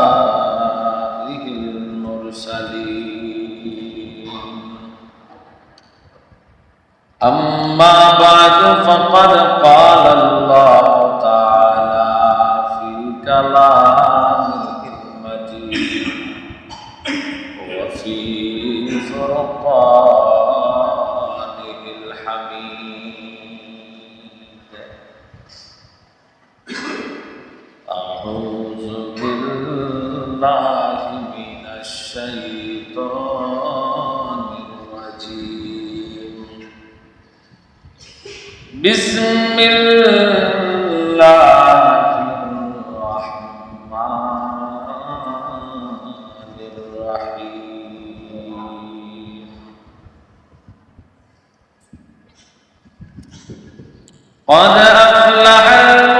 نسائه المرسلين أما بعد فقد قد أفلح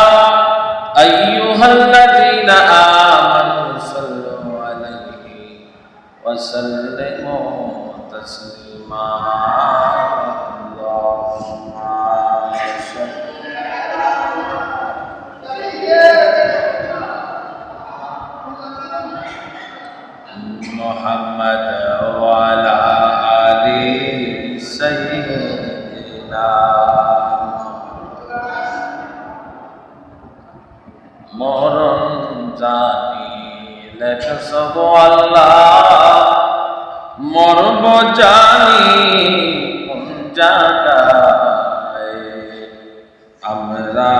আমরা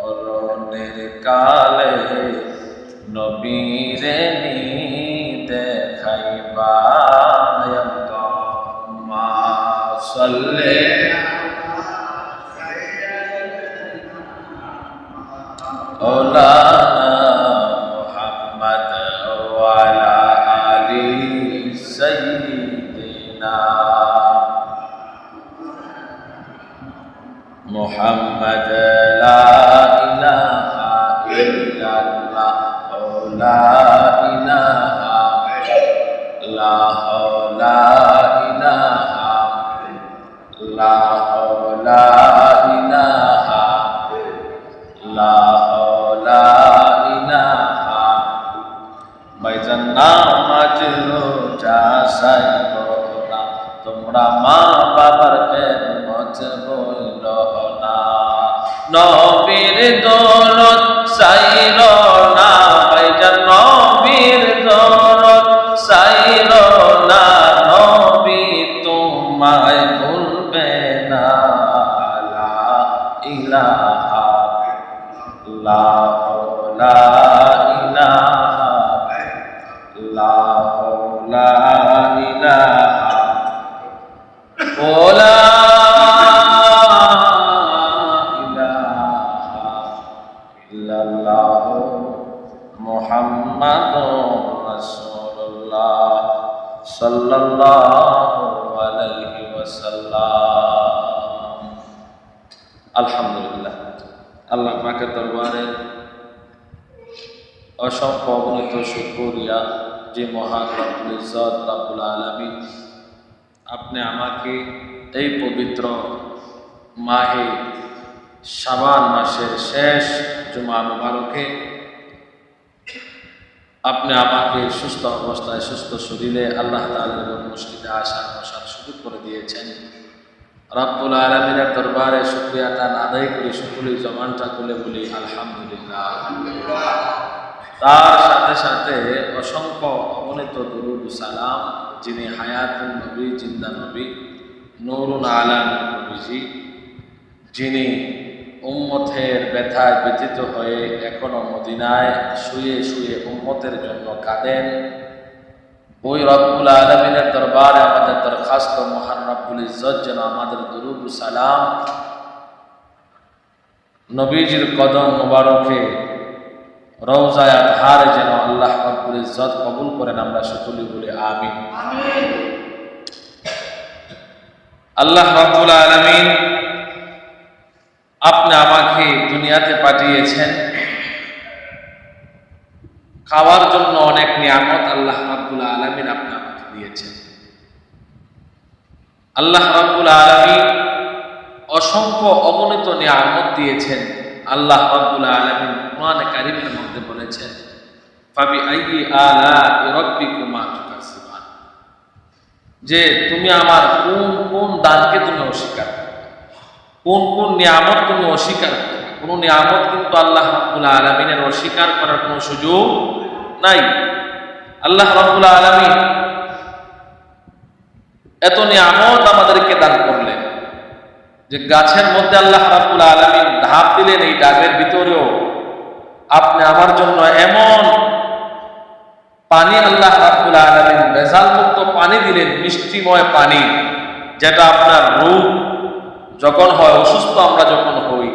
মরণের কালে নবীরে নি দেখাইবা মা সল্লে নামাজ রোজা সাই তোমরা মা বাবার খেদমত আলহামদুলিল্লাহ। আল্লাহ পাকের দরবারে অসংখ্য অগণিত শুকরিয়া যে মহান রব্বুল ইজ্জত রব্বুল আলামিন আপনি আমাকে এই পবিত্র মাহে সাবান মাসের শেষ জুমা মুবারকে আপনি আমাকে সুস্থ অবস্থায়, সুস্থ শরীরে আল্লাহ তাআলার মসজিদে আসার বসার সুযোগ করে দিয়েছেন। রব্বুল আলমিনের দরবারে শুক্রিয়াটা আদায় করি সকলেই জবানটা খুলে বলি, আলহামদুলিল্লাহ। তার সাথে সাথে অসংখ্য অগণিত দরুদ সালাম, যিনি হায়াতুল নবী, জিন্দা নবী, নুরুন আলাম নবীজি, যিনি উম্মতের ব্যথায় ব্যথিত হয়ে এখনও মদিনায় শুয়ে শুয়ে উম্মতের জন্য কাঁদেন। ওই রব্বুল আলমিনের দরবারে আমাদের দরখাস্ত, মহান রব্বুল ইজ্জত যেন আমাদের দুরুদ সালাম নবীজির কদম মোবারকে রওজায় আধারে যেন আল্লাহ রব্বুল ইজ্জত কবুল করেন, আমরা সকলে বলি আমিন। আল্লাহ রব্বুল আলমিন আপনি আমাকে দুনিয়াতে পাঠিয়েছেন। খাওয়ার জন্য অনেক নিয়ামত আল্লাহ রাব্বুল আলমিন আপনি আমাকে দিয়েছেন। আল্লাহ রাব্বুল আলমিন অসংখ্য অগণিত নিয়ামত দিয়েছেন। আল্লাহ রাব্বুল আলমিন কোরআন কারিমের মধ্যে বলেছেন, ফাবি আইয়ি আলা তুকাসিবান। যে তুমি আমার কোন কোন দানকে তুমি অস্বীকার কোন কোন নিয়ামত তুমি অস্বীকার কোন নিয়ামত কিন্তু আল্লাহ রাব্বুল আলমিনের অস্বীকার করার কোনো সুযোগ নাই। আল্লাহ রাব্বুল আলমিন এত নিয়ামত আমাদেরকে দান করলেন যে গাছের মধ্যে আল্লাহ রাব্বুল আলমিন ধাপ দিলেন এই ডাবের ভিতরেও। আপনি আমার জন্য এমন পানি আল্লাহ রাব্বুল আলমিন ভেজাল মুক্ত পানি দিলেন, মিষ্টিময় পানি, যেটা আপনার রূপ যখন হয়, অসুস্থ আমরা যখন হই,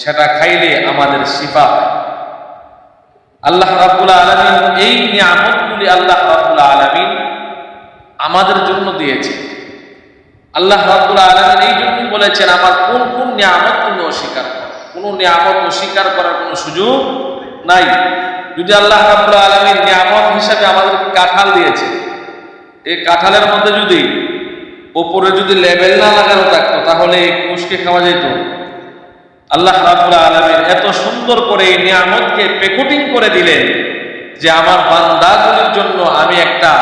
সেটা খাইলে আমাদের শিপা হয়। আল্লাহ রাব্বুল আলমিন এই নিয়ামতগুলি আল্লাহ রাব্বুল আলমিন আমাদের জন্য দিয়েছে। আল্লাহ রাব্বুল আলমিন এই জন্য বলেছেন, আমার কোন কোন নিয়ামত তুমি অস্বীকার করো? কোনো নিয়ামত অস্বীকার করার কোনো সুযোগ নাই। যদি আল্লাহ রাব্বুল আলমিন নিয়ামত হিসাবে আমাদের কাঁঠাল দিয়েছে, এই কাঁঠালের মধ্যে যদি ওপরে যদি লেবেল না লাগানো থাকতো, তাহলে এই কুশকে খাওয়া যেত। আল্লাহ রাবুল আলমের এত সুন্দর করে এই নিয়ামতকে পেকুটিং করে দিলেন যে আমার বান্দাগুলির জন্য আমি একটা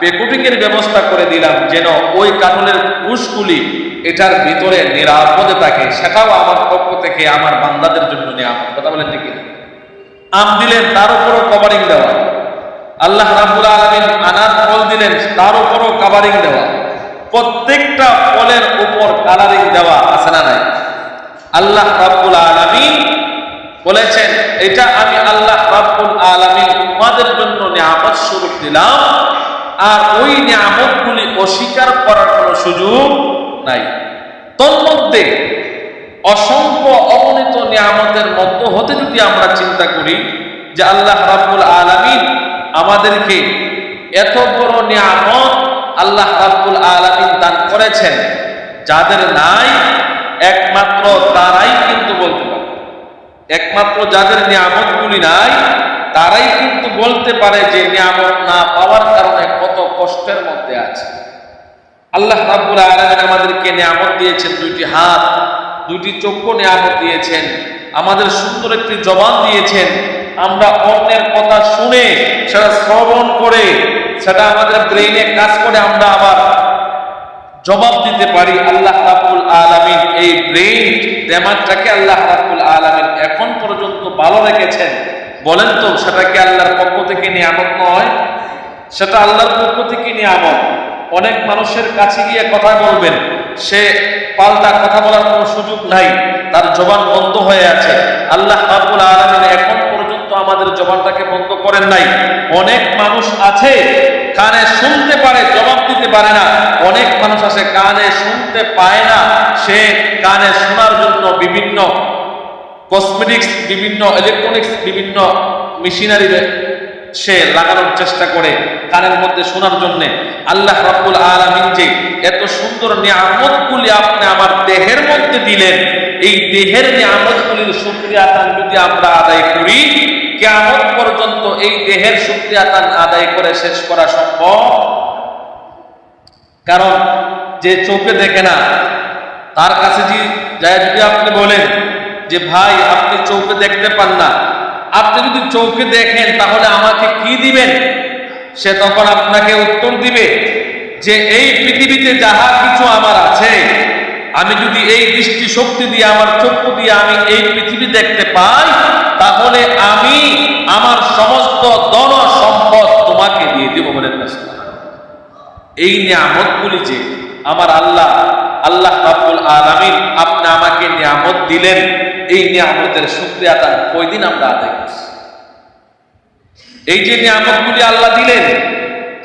পেকুটিংয়ের ব্যবস্থা করে দিলাম যেন ওই কাঠলের কুশগুলি এটার ভিতরে নিরাপদে থাকে। সেটাও আমার পক্ষ থেকে আমার বান্দাদের জন্য নিয়ামত। কথা বলেন ঠিক আম দিলেন, তার উপরও কভারিং দেওয়া। আল্লাহ রাবুল আলমিন আনার ফল দিলেন, তার উপরও কাভারিং দেওয়া। প্রত্যেকটা ফলের উপর কালারিং দেওয়া আছে না নাই? আল্লাহ রাব্বুল আলামিন বলেছেন, এটা আমি আল্লাহ রাব্বুল আলামিন তোমাদের জন্য নিয়ামত স্বরূপ দিলাম, আর ওই নিয়ামতগুলি অস্বীকার করার কোনো সুযোগ নাই। তন্মধ্যে, অসংখ্য অগণিত নিয়ামতের মধ্য হতে যদি আমরা চিন্তা করি যে আল্লাহ রাব্বুল আলামিন আমাদেরকে এত বড় নিয়ামত আল্লাহ রাব্বুল আলামিন দান করেছেন, যাদের নাই একমাত্র তারাই কিন্তু বলতে পারে। একমাত্র যাদের নিয়ামতগুলি নাই, তারাই কিন্তু বলতে পারে যে নিয়ামত না পাওয়ার কারণে কত কষ্টের মধ্যে আছে। আল্লাহ রাব্বুল আলামিন আমাদেরকে নিয়ামত দিয়েছেন দুইটি হাত, দুইটি চক্ষু নিয়ামত দিয়েছেন, আমাদের সুন্দর একটি জবান দিয়েছেন, আমরা অন্যের কথা শুনে, সেটা শ্রবণ করে, সেটা আমাদের ব্রেইনে কাজ করে আমরা আবার জবাব দিতে পারি। আল্লাহ রাব্বুল আলামিন, এই ব্রেইন দেমাগটাকে আল্লাহ রাব্বুল আলামিন এখন পর্যন্ত ভালো রেখেছেন। বলেন তো, সেটা কি আল্লাহর পক্ষ থেকে নিয়ামত নয়? সেটা আল্লাহর পক্ষ থেকে নিয়ামত। অনেক মানুষের কাছে গিয়ে কথা বলবেন, সে পাল্টা কথা বলার কোনো সুযোগ নাই, তার জবান বন্ধ হয়ে আছে। আল্লাহ রাব্বুল আলামিন এখন আমাদের জবানটাকে বন্ধ করেন নাই। অনেক মানুষ আছে, কানে শুনতে পারে, জবাব দিতে পারে না। অনেক মানুষ আছে, কানে শুনতে পায় না। সে কানে শোনার জন্য বিভিন্ন কসমেটিক্স বিভিন্ন ইলেকট্রনিক্স বিভিন্ন মেশিনারি সে লাগানোর চেষ্টা করে কানের মধ্যে শোনার জন্যে। আল্লাহ রাব্বুল আলামিন যে এত সুন্দর নিয়ামতগুলি আপনি আমার দেহের মধ্যে দিলেন, এই দেহের নিয়ামতগুলির শুকরিয়া তান যদি আমরা আদায় করি কিয়ামত পর্যন্ত এই দেহের শুকরিয়া তান আদায় করে শেষ করা সম্ভব? কারণ যে চোখে দেখে না, তার কাছে যে যায় যদি আপনি বলেন যে, ভাই, আপনি চোখে দেখতে পান না। আপনি যদি চোখে দেখেন, তাহলে আমাকে কি দিবেন? সে তখন আপনাকে উত্তর দিবে যে, এই পৃথিবীতে যাহা কিছু আমার আছে, আমি যদি এই দৃষ্টি শক্তি দিয়ে, আমার চক্ষু দিয়ে আমি এই পৃথিবী দেখতে পাই তাহলে আমি আমার সমস্ত ধন সম্পদ তোমাকে দিয়ে দিব সুবহানাল্লাহ। এই নিয়ামতগুলি যে আমার আল্লাহ আল্লাহ রাব্বুল আলামিন আপনি আমাকে নিয়ামত দিলেন, এই নিয়ামতের শুকরিয়া তার কয়দিন আমরা আদায় করছি এই যে নিয়ামতগুলি আল্লাহ দিলেন,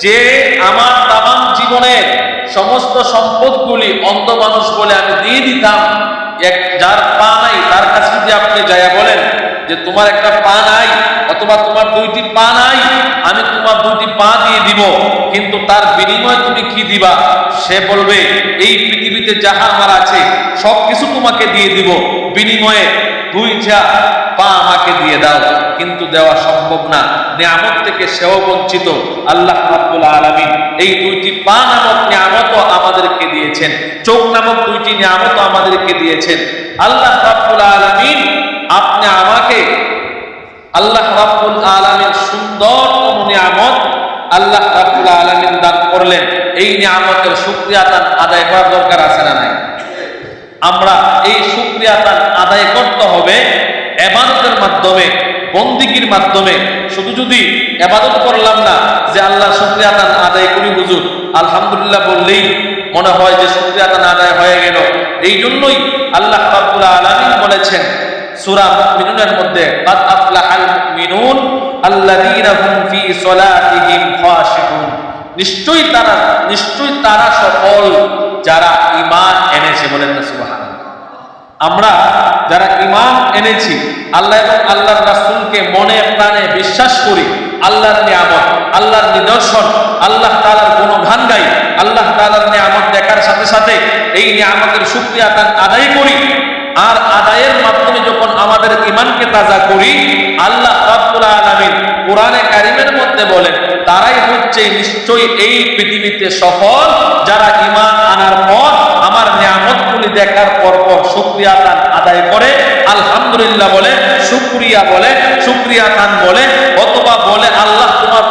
যে আমার তামাম জীবনের সমস্ত সম্পদগুলি অন্ধ মানুষ বলে আমি দিয়ে দিতাম, এক যার পা নাই, তার কাছে যদি আপনি বলেন যে তোমার একটা পা নাই অথবা তোমার দুইটি পা নাই, আমি তোমার দুইটি পা দিয়ে দিব। কিন্তু তার বিনিময়ে তুমি কি দিবা? সে বলবে, এই পৃথিবীতে যাহা আমার আছে সব কিছু তোমাকে দিয়ে দিব। বিনিময়ে দুইটা পা আমাকে দিয়ে দাও। কিন্তু দেওয়া সম্ভব না। নিয়ামত থেকে সেও বঞ্চিত। আল্লাহ রাব্বুল আলামিন এই দুইটি পা নামক নিয়ামত আমাদেরকে দিয়েছেন। চোখ নামক দুইটি নিয়ামত আমাদেরকে দিয়েছেন। আল্লাহ রাব্বুল আলামিন আপনি আমাকে আল্লাহ রাব্বুল আলামিন সুন্দর কোন নিয়ামত আল্লাহ রাব্বুল আলামিন দান করলেন। এই নিয়ামতের শুকরিয়া দান আদায় করার দরকার আছে না নাই? আমরা এই শুকরিয়া দান আদায় করতে হবে এবাদতের মাধ্যমে, বন্দিগির মাধ্যমে। শুধু যদি এবাদত করলাম না, যে আল্লাহ শুকরিয়া দান আদায় করি হুজুর, আলহামদুলিল্লাহ বললেই মনে হয় যে শুকরিয়া দান আদায় হয়ে গেল। এই জন্যই আল্লাহ রাব্বুল আলামিন বলেছেন সূরা মুমিনুনের মধ্যে কাদ আফলাহাল মুমিনুন আল্লাযীনা হুম ফি সলাতিহিম খাশিউন। নিশ্চয়ই তারা নিশ্চয়ই তারা সফল যারা ঈমান এনেছে বলেন না সুবহানাল্লাহ। আমরা যারা ইমান এনেছি, আল্লাহ এবং আল্লাহর রাসূলকে মনে প্রাণে বিশ্বাস করি, আল্লাহর নিয়ামত, আল্লাহর নিদর্শন, আল্লাহ তাআলার গুণগান গাই, আল্লাহ তাআলার নিয়ামত দেখার সাথে সাথে এই নিয়ামতের শুকরিয়া আদায় করি আর আদায়ের মাধ্যমে যখন আমাদের ইমানকে তাজা করি, আল্লাহ রাব্বুল আলামিন কোরআনে কারিমের মধ্যে বলেন, তারাই হচ্ছে নিশ্চয়ই এই পৃথিবীতে সফল যারা ইমান আনার পর আমার নিয়ামতগুলি দেখার পর পর শুক্রিয়া দান আদায় করে। আলহামদুলিল্লাহ বলে, শুক্রিয়া বলে, শুক্রিয়া দান বলে, অথবা বলে, আল্লাহ তোমার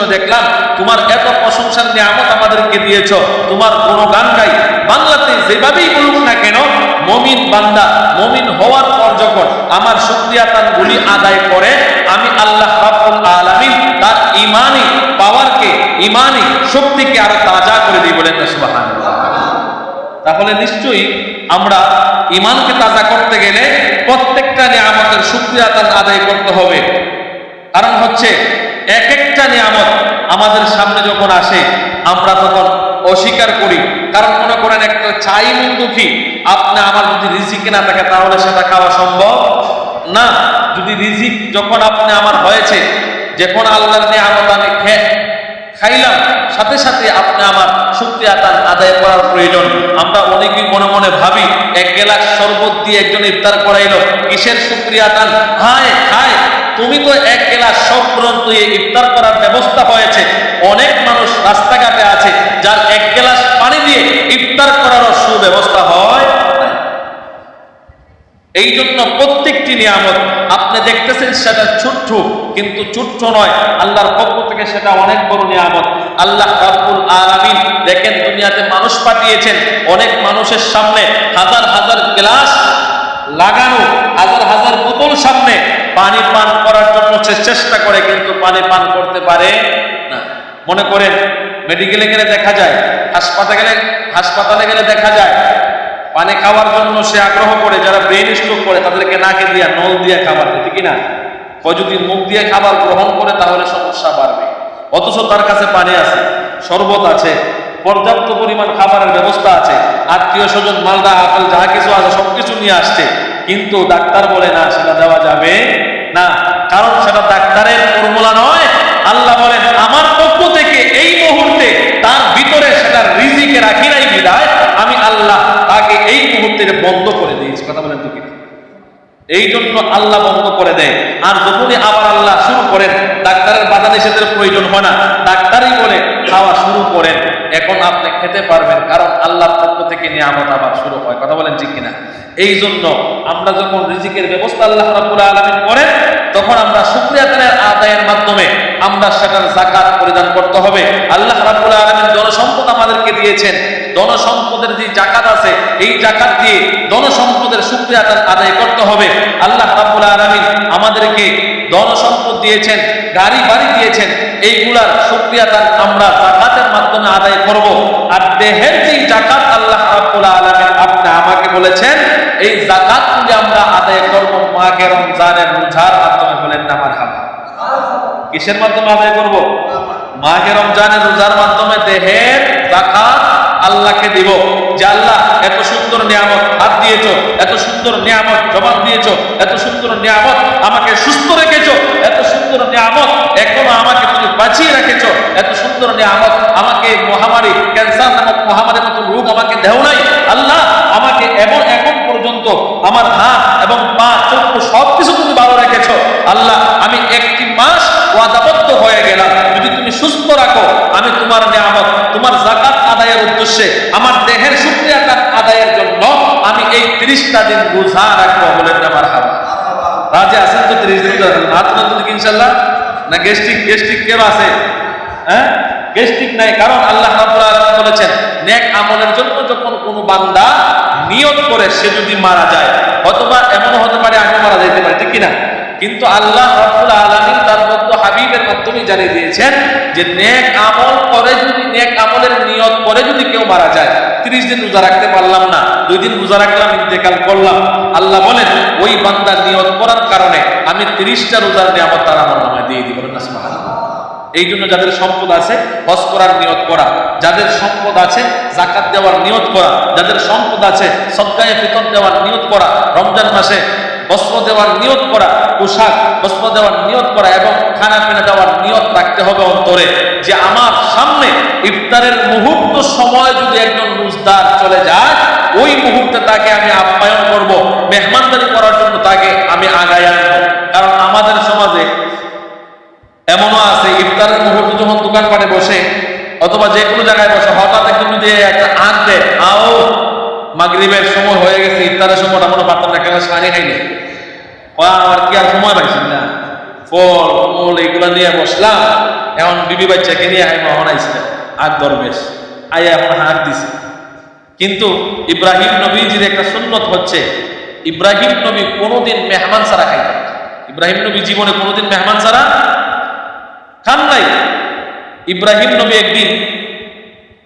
প্রশংসনীয় দেখলাম, তোমার এত প্রশংসার নিয়ামত আমাদেরকে দিয়েছ। তোমার গুণগান গাই। বাংলাতে যেভাবেই বলুক না কেন, মমিন বান্দা, মমিন হওয়ার পর যখন আমার সুক্রিয়াতান গুলি আদায় করে, আমি আল্লাহ রাব্বুল আলামিন তার ইমানি পাওয়ারকে ইমানি শক্তিকে আরও তাজা করে দিই বলেন না, সুবহানাল্লাহ। তাহলে নিশ্চয়ই আমরা ইমানকে তাজা করতে গেলে প্রত্যেকটা নিয়ামতের শুক্রিয়া তার আদায় করতে হবে। কারণ হচ্ছে এক একটা নিয়ামত আমাদের সামনে যখন আসে, আমরা তখন অস্বীকার করি। কারণ মনে করেন, একটা চাই দুঃখী, আপনি আমার যদি রিজিক না থাকে, তাহলে সেটা খাওয়া সম্ভব না। যদি রিজিক যখন আপনি আমার হয়েছে, যখন আল্লাহর নিয়ামত আমি খেয়ে খাইলাম, সাথে সাথে আপনি আমার শুক্রিয়া আদায় করার প্রয়োজন। আমরা অনেকেই মনে মনে ভাবি, এক গেলাস শরবত দিয়ে একজন ইফতার করাইল, কিসের শুক্রিয়া হায় হায় তুমি তো এক গ্লাস সব গ্রন্থ ইফতার করার ব্যবস্থা হয়েছে। অনেক মানুষ রাস্তাঘাটে আছে, যার এক গ্লাস পানি দিয়ে ইফতার করারও সুব্যবস্থা হয়। এই জন্য প্রত্যেকটি নিয়ামত আপনি দেখতেছেন সেটা ছোট্ট, কিন্তু ছোট্ট নয়। আল্লাহর পক্ষ থেকে সেটা অনেক বড় নিয়ামত। আল্লাহ রাব্বুল আলামিন দেখেন দুনিয়াতে মানুষ পাঠিয়েছেন, অনেক মানুষের সামনে হাজার হাজার গ্লাস লাগানো, হাজার হাজার বোতল সামনে। পানি পান করার জন্য সে চেষ্টা করে, কিন্তু পানি পান করতে পারে না। মনে করেন, মেডিকেলে গেলে দেখা যায়, হাসপাতালে গেলে হাসপাতালে গেলে দেখা যায়, পানি খাওয়ার জন্য সে আগ্রহ করে, যারা ব্রেন স্ট্রোক করে, তাদেরকে নাকে দিয়া, নল দিয়ে খাবার দেয় কিনা? যদি মুখ দিয়ে খাবার গ্রহণ করে, তাহলে সমস্যা বাড়বে। অথচ তার কাছে পানি আছে, শরবত আছে পর্যাপ্ত পরিমাণ খাবারের ব্যবস্থা আছে। আত্মীয় স্বজন, মালদা, আপেল, যা কিছু আছে, সবকিছু নিয়ে আসছে। কিন্তু ডাক্তার বলে, না, সেটা দেওয়া যাবে না। কারণ সেটা ডাক্তারের ফর্মুলা নয়। আল্লাহ বলেন আমার পক্ষ থেকে এই মুহূর্তে তার ভিতরে সেটা রিজিকে রাখি নাই বিদায়। আমি আল্লাহ তাকে এই মুহূর্তে বন্ধ করে দিয়েছি। কথা বলেন তো কি এই জন্য আল্লাহ বন্ধ করে দেয়। আর যখনই আবার আল্লাহ শুরু করেন, ডাক্তারের বাধা নিষেধের প্রয়োজন হয় না। ডাক্তারই বলে, খাওয়া শুরু করেন। এখন আপনি খেতে পারবেন, কারণ আল্লাহর পক্ষ থেকে নিয়ামত আবার শুরু হয়। কথা বলেন ঠিক কিনা? এই জন্য আমরা যখন রিজিকের ব্যবস্থা আল্লাহ রাব্বুল আলামিন করেন, তখন আমরা শুকরিয়া তানের আদায়ের মাধ্যমে আমরা সেটার জাকাত পরিধান করতে হবে। আল্লাহ রাব্বুল আলামিন জনসম্পদ আমাদেরকে দিয়েছেন। ধনসম্পদের যে জাকাত আছে, এই জাকাত দিয়ে ধনসম্পদের শুকরিয়া আদায় করতে হবে। আল্লাহ রাব্বুল আলামিন আমাদেরকে ধনসম্পদ দিয়েছেন, গাড়ি বাড়ি দিয়েছেন, এইগুলার শুকরিয়া তার আমরা জাকাতের মাধ্যমে আদায় করব। আর দেহের যে জাকাত আল্লাহ রাব্বুল আলামিন আপনি আমাকে বলেছেন, এই জাকাত যদি আমরা আদায় করব মাকে রমজানের রোজার মাধ্যমে, বলেন না মারহাবা কিসের মাধ্যমে আদায় করব? মাহে রমজানের রোজার মাধ্যমে দেহের জাকাত আল্লাহকে দিব। যে আল্লাহ, এত সুন্দর নিয়ামত হাত দিয়েছ, এত সুন্দর নিয়ামত জবাব দিয়েছ, এত সুন্দর নিয়ামত আমাকে সুস্থ রেখেছ, এত সুন্দর নিয়ামত এখনও আমাকে তুমি বাঁচিয়ে রেখেছ, এত সুন্দর নিয়ামত আমাকে মহামারী, ক্যান্সার নামক মহামারীর মতো রোগ আমাকে দেও নাই। এমন এখন পর্যন্ত আমার হাত এবং পা, চক্ষু সবকিছু তুমি ভালো রেখেছো। আল্লাহ, আমি একটি মাস ওয়াদাবদ্ধ হয়ে গেলাম। যদি তুমি সুস্থ রাখো, আমি তোমার নিয়ামত, তোমার জাকাত আদায়ের উদ্দেশ্যে, আমার দেহের শুক্রিয়া আদায়ের জন্য আমি এই তিরিশটা দিন রোজা রাখব বলেন আমার হাবা রাজে আছেন তো তিরিশ দিন হাত নতুন ইনশাল্লাহ না গেস্টিক গেস্টিক কেউ আছে? হ্যাঁ? গেস্টিক নাই, কারণ আল্লাহ বলেছেন, নেক আমলের জন্য যখন কোনো বান্দা নিয়ত করে, সে যদি মারা যায়, অথবা এমনও হতে পারে আগে মারা যাইতে পারে, ঠিক কিনা? কিন্তু আল্লাহ রাব্বুল আলামিন তার বন্ধু হাবিবের মাধ্যমে জানিয়ে দিয়েছেন যে, নেক আমল করে যদি, নেক আমলের নিয়ত করে যদি কেউ মারা যায়, তিরিশ দিন রোজা রাখতে পারলাম না, দুই দিন রোজা রাখলাম, ইন্তেকাল করলাম, আল্লাহ বলেন, ওই বান্দার নিয়ত করার কারণে আমি তিরিশটা রোজার নিয়ামত তার আমার নামায় দিয়ে দিব না এই জন্য যাদের সম্পদ আছে, হজ করার নিয়ত করা। যাদের সম্পদ আছে জাকাত দেওয়ার নিয়ত করা। যাদের সম্পদ আছে, সদকায়ে ফিতর দেওয়ার নিয়ত করা। রমজান মাসে বস্ত্র দেওয়ার নিয়ত করা, পোশাক, বস্ত্র দেওয়ার নিয়ত করা এবং খানা পিনা দেওয়ার নিয়ত রাখতে হবে অন্তরে। যে আমার সামনে ইফতারের মুহূর্ত সময় যদি একজন রুজদার চলে যায়, ওই মুহূর্তে তাকে আমি আপ্যায়ন করব। মেহমানদারি করার জন্য তাকে আমি আগায় আনব। কারণ আমাদের সমাজে এমনও আছে, ইফতারের মুহূর্তে যখন দোকানপাটে বসে, অথবা যে কোনো জায়গায় বসে, হঠাৎ একটু যদি একটা আঁক আও, মাগরিবের সময় হয়ে গেছে, ইফতারের সময় আমরা পারতাম না কেন সানি খাইলে। কয় আমার কি আর সময় পাইছি না? ফল মূল এগুলো নিয়ে বসলাম, এখন বিবি বাচ্চাকে নিয়ে আই মহন আইছিলেন আগ দরবেশ আই এখন হাত দিছে। কিন্তু ইব্রাহিম নবীজির একটা সুন্নত হচ্ছে, ইব্রাহিম নবী কোনোদিন মেহমান ছাড়া খাইতেন ইব্রাহিম নবী জীবনে কোনোদিন মেহমান ছাড়া খান নাই। ইব্রাহিম নবী একদিন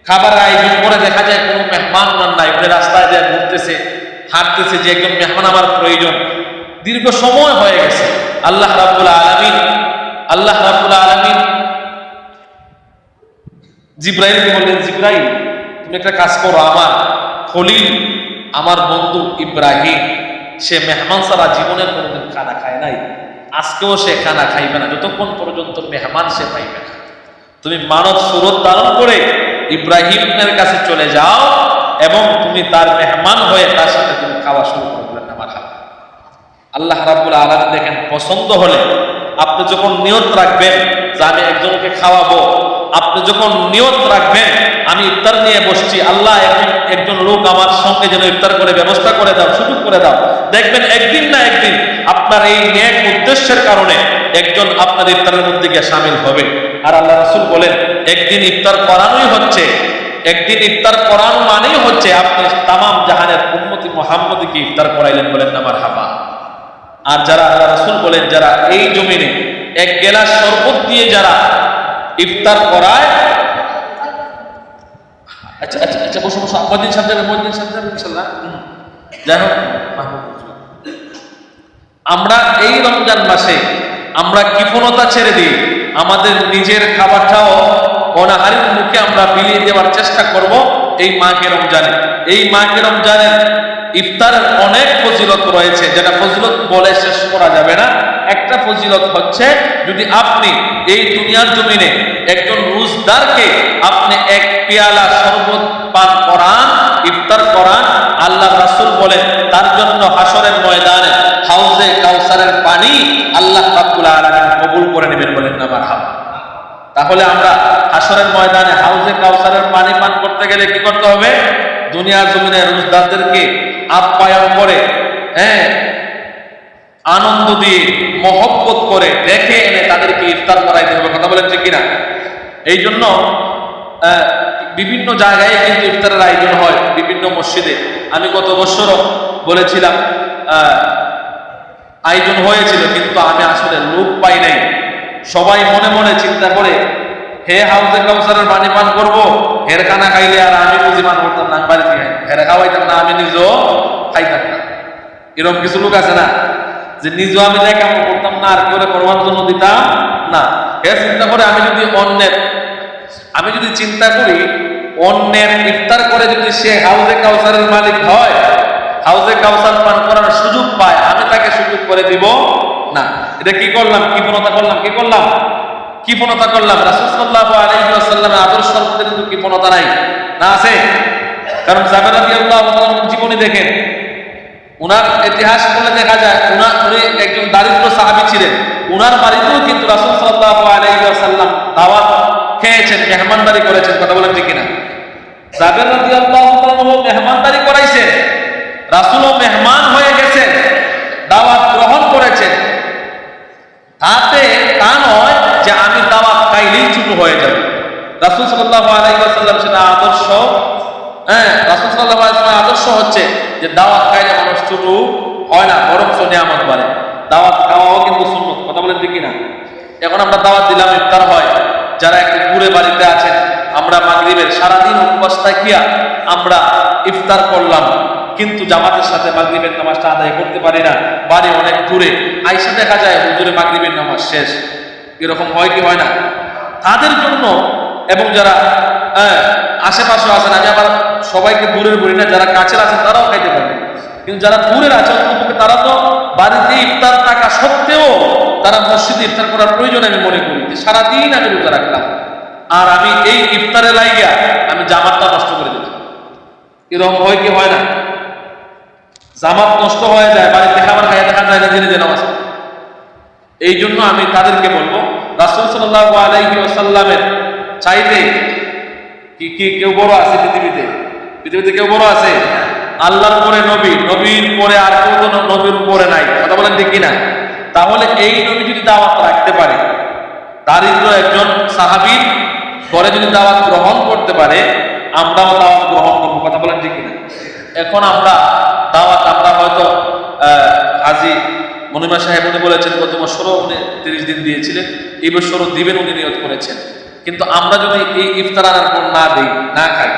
খাবার আয়োজন করে দেখা যায় কোনো মেহমান ওনার নাই, উনি রাস্তায় যায় ঘুরতেছে, হাঁটতেছে, যে একজন মেহমান আমার প্রয়োজন। দীর্ঘ সময় হয়ে গেছে। আল্লাহ রাবুল আলমিন, আল্লাহ রাবুল আলমিন জিব্রাইলকে বললেন, জিব্রাইল, তুমি একটা কাজ করো, আমার খলিল, আমার বন্ধু ইব্রাহিম, সে মেহমান সারা জীবনের কোনোদিন খানা খায় নাই। আজকেও সে খানা খাইবে না, যতক্ষণ পর্যন্ত মেহমান সে পাইবে না। তুমি মানব সুরত ধারণ করে ইব্রাহিমের কাছে চলে যাও এবং তুমি তার মেহমান হয়ে তার সাথে তুমি খাওয়া শুরু করে বলেন আমার হাত আল্লাহ রাবুল আলম দেখেন, পছন্দ হলে আপনি যখন নিয়ত রাখবেন যে আমি একজনকে খাওয়াবো, আপনি যখন নিয়ত রাখবেন আমি ইফতার নিয়ে বসছি, আল্লাহ একজন লোক আমার সঙ্গে যেন ইফতার করে ব্যবস্থা করে দাও, সুযোগ করে দাও। দেখবেন একদিন না একদিন আপনার এই নেক উদ্দেশ্যের কারণে একজন আপনার ইফতারের মধ্যে গিয়ে সামিল হবে। আর আল্লাহ রসুল বলেন, একদিন ইফতার করানোই হচ্ছে, একদিন ইফতার করানো মানেই হচ্ছে আপনি তামাম জাহানের উন্মতি মোহাম্মদীকে ইফতার করাইলেন বলেন আমার হাবা আর যারা আল্লাহ রসুল বলেন, যারা এই জমিনে এক গেলাস শরবত দিয়ে যারা ইফতার করায় আচ্ছা আচ্ছা আচ্ছা বসো বসো। মদিন সাহেব যাবে সাহেব যাবে ইনশাল্লাহ যাই হোক আমরা এই রমজান মাসে আমরা কৃপণতা ছেড়ে দিই আমাদের নিজের খাবারটাও অনাহারির মুখে আমরা বিলিয়ে দেওয়ার চেষ্টা করব এই মাকে রমজানে। এই মাকে রমজানের ইফতারের অনেক ফজিলত রয়েছে, যেটা ফজিলত বলে শেষ করা যাবে না। একটা ফজিলত হচ্ছে, যদি আপনি এই দুনিয়ার জমিনে একজন রোজদারকে আপনি এক পেয়ালা শরবত পান করান ইফতার করান, আল্লাহ রাসূল বলেন, তার জন্য হাসরের ময়দানে হাউজে কাউসারের পানি আল্লাহ রাব্বুল আলামিন কবুল করে নেবেন বলেন না মারহাবা। তাহলে আমরা হাসরের ময়দানে হাউজে কাউসারের পানি পান করতে গেলে কি করতে হবে? দুনিয়ার জমিনে রোজদারদেরকে আপ্যায়ন করে হ্যাঁ আনন্দ দিয়ে, মহব্বত করে দেখে এনে তাদেরকে ইফতার করাইতে হবে কথা বলেন ঠিক কিনা? এই জন্য বিভিন্ন জায়গায় কিন্তু ইফতারের আয়োজন হয়, বিভিন্ন মসজিদে। আমি গত বছরও বলেছিলাম আয়োজন হয়েছিল, কিন্তু আমি আসলে লোক পাই নাই। সবাই মনে মনে চিন্তা করে, হে হাউজে কাউসারের পানি পান করব, হের খানা খাইলে আর আমি বুঝি পান করতাম না, আমি বাড়িতে হের খাওয়াইতাম না, আমি নিজেও খাইতাম না। এরকম কিছু লোক আছে না, যে নিজেও আমি কাম করতাম না, আর কেউ করবার জন্য দিতাম না। হে চিন্তা করে আমি যদি অন্যের, আমি যদি চিন্তা করি, অন্যের ইফতার করে যদি সে হাউজে কাউসারের মালিক হয়, হাউজে কাউসার পান করার সুযোগ পায়, আমি তাকে সুযোগ করে দিব? না। এটা কি করলাম? কি পণতা করলাম? কি করলাম? কি পণতা করলাম। রাসূল সাল্লাল্লাহু আলাইহি ওয়াসাল্লামের আদর্শের মধ্যে কিন্তু কি পণতা নাই। না আছে? কারণ জাবের তাআলার জীবনী দেখেন উনার ইতিহাস বলে দেখা যায়, উনার উনি একজন দারিদ্র সাহাবী ছিলেন। উনার বাড়িতেও কিন্তু রাসূল সাল্লাল্লাহু আলাইহি ওয়াসাল্লাম দাওয়াত খেয়েছেন, মেহমানদারি করেছেন, কথা বলেন ঠিক কিনা? রাদিয়াল্লাহু তাআলা মেহমানদারি করাইছেন, রাসূলও মেহমান হয়ে দাওয়াত গ্রহণ করেছেন। তাতে তা নয় যে আমি দাওয়াত খাইলেই ছোট হয়ে যাবে। রাসূল সাল্লাল্লাহু আলাইহি ওয়াসাল্লাম সেটা আদর্শ হ্যাঁ রাসূল আলাইহি আদর্শ হচ্ছে যে দাওয়াত খাইলে ছোট হয় না বরং নিয়ামত বাড়ে। দাওয়াত খাওয়াও কিন্তু সুন্নত, কথা বলেন ঠিক না এখন আমরা দাওয়াত দিলাম, ইফতার হয়। যারা একটু দূরে বাড়িতে আছেন, আমরা মাগরিবের সারাদিন উপবাস থাকিয়া আমরা ইফতার করলাম। কিন্তু জামাতের সাথে মাগরিবের নামাজটা আদায় করতে পারি না, বাড়ি অনেক দূরে। আইসা দেখা যায়, হুজুরে মাগরিবের নামাজ শেষ। এরকম হয় কি হয় না? তাদের জন্য এবং যারা আশেপাশে আছেন, আমি আবার সবাইকে দূরের বলি না, যারা কাছের আছেন, তারাও খাইতে পারবে কিন্তু যারা দূরের আছে অন্ততপক্ষে তারা তো বাড়িতে ইফতার থাকা সত্ত্বেও তারা মসজিদে ইফতার করার প্রয়োজন আমি মনে করি যে সারাদিন আমি রোজা রাখলাম। আর আমি এই ইফতারে লাইগা আমি জামাতটা নষ্ট করে দিতাম এরকম হয় কি হয় না? জামাত নষ্ট হয়ে যায় বাড়িতে খাবার খাইয়ে দেখা যায় না, জেনে যে নামাজ। এই জন্য আমি তাদেরকে বলব, রাসূল সাল্লাল্লাহু আলাইহি ওয়াসাল্লামের চাইতে কি কি কেউ বড় আছে পৃথিবীতে? পৃথিবীতে কেউ বড় আছে? আল্লাহর পরে নবী, নবীর পরে আর কেউ তো নবীর উপরে নাই। কথা বলেন ঠিক কিনা? তাহলে এই নবী যদি দাওয়াত রাখতে পারে দারিদ্র একজন সাহাবির পরে যদি দাওয়াত গ্রহণ করতে পারে, আমরাও দাওয়াত গ্রহণ করব। কথা বলেন ঠিক কিনা? এখন আমরা দাওয়াত, আমরা হয়তো হাজি মনিমা সাহেব উনি বলেছেন, গত বছরও উনি তিরিশ দিন দিয়েছিলেন, এই বছরও দিবেন উনি নিয়ত করেছেন। কিন্তু আমরা যদি এই ইফতার আনার পর না দিই, না খাই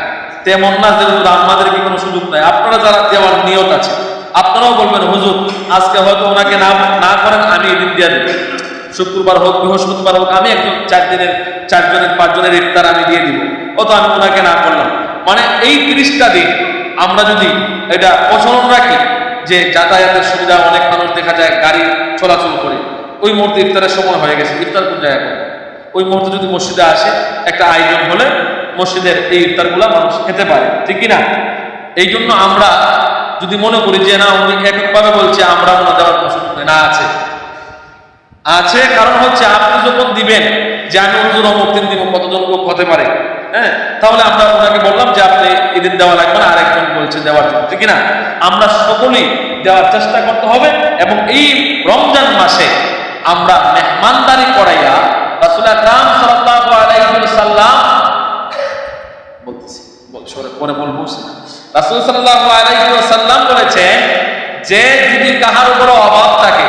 তেমন না যে হুজুর, আমাদের কি কোনো সুযোগ নাই? আপনারা যারা দেওয়ার নিয়ত আছে, আপনারাও বলবেন, হুজুর, আজকে হয়তো ওনাকে না না করেন, আমি এদিন দিয়ে দেবো। শুক্রবার হোক, বৃহস্পতিবার হোক, আমি একজন চার দিনের, চারজনের, পাঁচজনের ইফতার আমি দিয়ে দিব। অত আমি ওনাকে না করলাম। মানে এই তিরিশটা দিন আমরা যদি এটা প্রচলন রাখি, যে যাতায়াতের সুবিধা অনেক মানুষ দেখা যায় গাড়ি চলাচল করে। ওই মুহূর্তে ইফতারের সময় হয়ে গেছে। ইফতার কোন জায়গায়? ওই মুহূর্তে যদি মসজিদে আসে, একটা আয়োজন হলে মসজিদের এই ইফতারগুলা মানুষ খেতে পারে, ঠিক কি না এই জন্য আমরা যদি মনে করি যে না, উনি এককভাবে বলছে, আমরা ওনা দেওয়ার কোনো সুযোগ না, আছে। আছে কারণ হচ্ছে আপনি যখন দিবেন যে আমি হুজুর অমুক দিন দিব, কতজন লোক হতে পারে হ্যাঁ? তাহলে আমরা ওনাকে বললাম যে আপনি এদিন দেওয়া লাগবে না, আরেকজন বলছে দেওয়ার জন্য, ঠিক না আমরা সকলেই দেওয়ার চেষ্টা করতে হবে এবং এই রমজান মাসে আমরা মেহমানদারি করাইয়া রাসূল আকরাম সাল্লাল্লাহু আলাইহি সাল্লাম বলতেছি বল সরে পরে বলব রাসূল সাল্লাল্লাহু আলাইহি ওয়াসাল্লাম বলেছেন যে যদি কাহার উপর অভাব থাকে,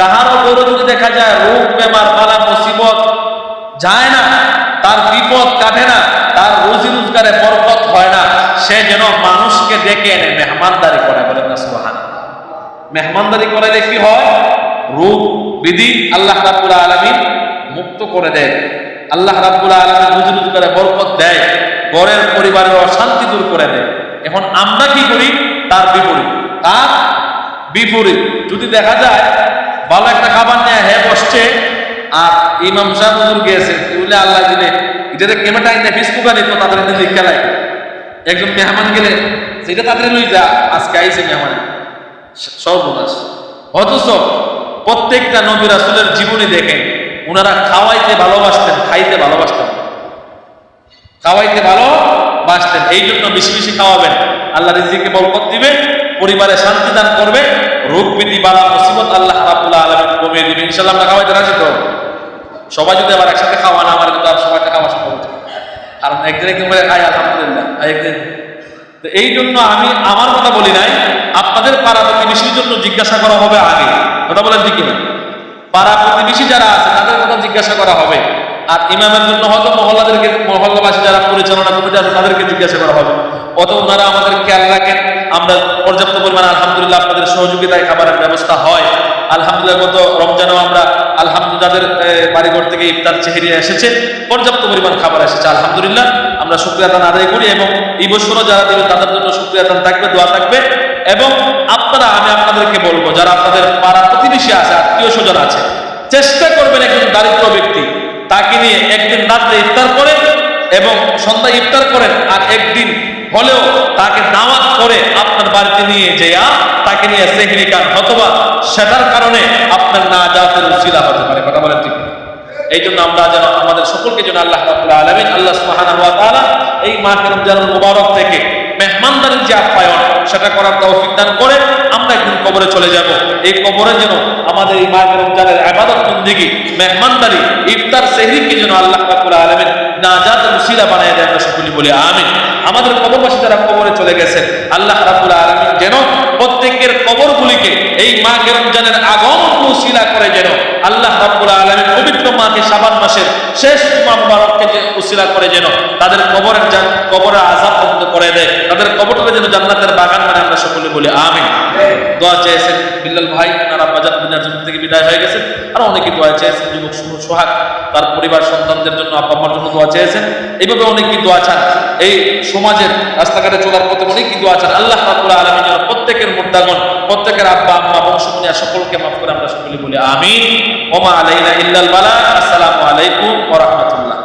কাহার উপর যদি দেখা যায় রোগ, বেমার, বালা, মুসিবত যায় না, তার বিপদ কাটে না, তার রুজি রোজগারে বরকত হয় না, সে যেন মানুষকে ডেকে এনে মেহমানদারি করে বলেন না, সুবহানাল্লাহ। মেহমানদারি করাইলে কি হয়? রোগ বিধি আল্লাহ রাব্বুল আলামিন মুক্ত করে দেয় আল্লাহ রাব্বুল আলামিন রুজি রুজি করে বরকত দেয়, ঘরের পরিবারের অশান্তি দূর করে দেয়। এখন আমরা কি করি? তার বিপরীত। তার বিপরীত। যদি দেখা যায়, ভালো একটা খাবার নেয় হ্যাঁ বসছে, আর ইমাম সাহেব হুজুর গিয়েছে, বলে আল্লাহ দিলে এটাতে কেমেটা এনে ফেসবুকে নিত তাদের এনে খেলায় একজন মেহমান গেলে, সেটা তাদের লই যা, আজকে আইছে মেহমান। সর্বনাশ। অথচ প্রত্যেকটা নবী রাসূলের জীবনী দেখেন ওনারা খাওয়াইতে ভালোবাসতেন, খাইতে ভালোবাসতেন। খাওয়াইতে ভালোবাসতেন। এই জন্য বেশি বেশি খাওয়াবেন। আল্লাহ রিজিকে বরকত দিবে পরিবারে শান্তি দান করবে রোগ বিধি বালা মুসিবত আল্লাহ রাব্বুল আলামিন কমিয়ে দিবে ইনশাআল্লাহ আমরা খাওয়াইতে রাজি তো? সবাই যদি আবার একসাথে খাওয়া না আমার কিন্তু আর সবাইটা খাওয়া সম্ভব। কারণ একদিন একদিন বলে আয় আলহামদুলিল্লাহ একদিন। তো এই জন্য আমি আমার কথা বলি নাই, আপনাদের পাড়া প্রতিবেশীর জন্য জিজ্ঞাসা করা হবে আগে। কথা বলেন ঠিক না পাড়া প্রতিবেশী যারা আছে তাদের কথা জিজ্ঞাসা করা হবে। আর ইমামের জন্য হয়তো মহল্লাদেরকে মহল্লাবাসী যারা পরিচালনা কমিটি আছে তাদেরকে জিজ্ঞাসা করা হবে। অত ওনারা আমাদের খেয়াল রাখেন আমরা পর্যাপ্ত পরিমাণে আলহামদুলিল্লাহ আপনাদের সহযোগিতায় খাবারের ব্যবস্থা হয়। আলহামদুলিল্লাহ গত রমজানেও আমরা আলহামদুলিল্লাহ যাদের এ, বাড়িঘর থেকে ইফতার চেহারিয়া এসেছে। পর্যাপ্ত পরিমাণ খাবার এসেছে আলহামদুলিল্লাহ। আমরা শুক্রিয়া দান আদায় করি এবং এই বছরও যারা দেবে তাদের জন্য শুক্রিয়া দান থাকবে দোয়া থাকবে। এবং আপনারা, আমি আপনাদেরকে বলব, যারা আপনাদের পাড়া প্রতিবেশী আছে, আত্মীয় স্বজন আছে, চেষ্টা করবেন একজন দারিদ্র ব্যক্তি, তাকে নিয়ে একদিন রাত্রে ইফতার করে এবং সন্ধ্যা ইফতার করেন, আর একদিন হলেও তাকে দাওয়াত করে আপনার বাড়িতে নিয়ে যেয়া, তাকে নিয়ে সেহরি খান অথবা সেটার কারণে আপনার না যাওয়াতের উচিলা হতে পারে। কথা বলেন ঠিক এই জন্য আমরা যেন আমাদের সকলকে যেন আল্লাহ আলামিন, আল্লাহ ওয়া এই মাহে রমজানুল মুবারক থেকে মেহমানদারির যে আপ্যায়ন সেটা করার তৌফিক দান করে আমরা একদিন কবরে চলে যাব। এই কবরে যেন আমাদের এই মাহে রমজানের ইবাদত বন্দেগী, মেহমানদারি, ইফতার, সেহরিকে যেন আল্লাহ রাব্বুল আলামিন নাজাত উসিলা বানায় দেয়, আমরা সকলে বলি আমিন। আমাদের কবরবাসী যারা কবরে চলে গেছেন, আল্লাহ রাব্বুল আলামিন যেন প্রত্যেকের কবরগুলিকে এই মাহে রমজানের আগমন উসিলা করে যেন আল্লাহ রাব্বুল আলামিন পবিত্র মাকে শাবান মাসের শেষ জুমা মুবারককে যে উসিলা করে যেন তাদের কবরের কবরের আযাব বন্ধ করে দেয়, তাদের কবরটা যেন জান্নাতের বাগান মানে আমরা সকলে বলি আমিন। দোয়া চেয়েছেন বিল্লাল ভাই তারা বাজার দুনিয়ার জন্য থেকে বিদায় হয়ে গেছেন। আর অনেকে দোয়া চেয়েছেন, যুবক সোহাগ, তার পরিবার, সন্তানদের জন্য, আব্বা আম্মার জন্য দোয়া চেয়েছেন। এইভাবে অনেকেই দোয়া চান। এই সমাজের রাস্তাঘাটে চলার পথে অনেকেই দোয়া চান। আল্লাহ রাব্বুল আলামিন যেন প্রত্যেকের মুদ্দাগণ প্রত্যেকের আব্বা, আম্মা বংশকুনিয়া সকলকে মাফ করে আমরা সকলে বলি আমিন। ওমা আলাইনা ইল্লাল বালা আসসালামু আলাইকুম ওয়া রাহমাতুল্লাহ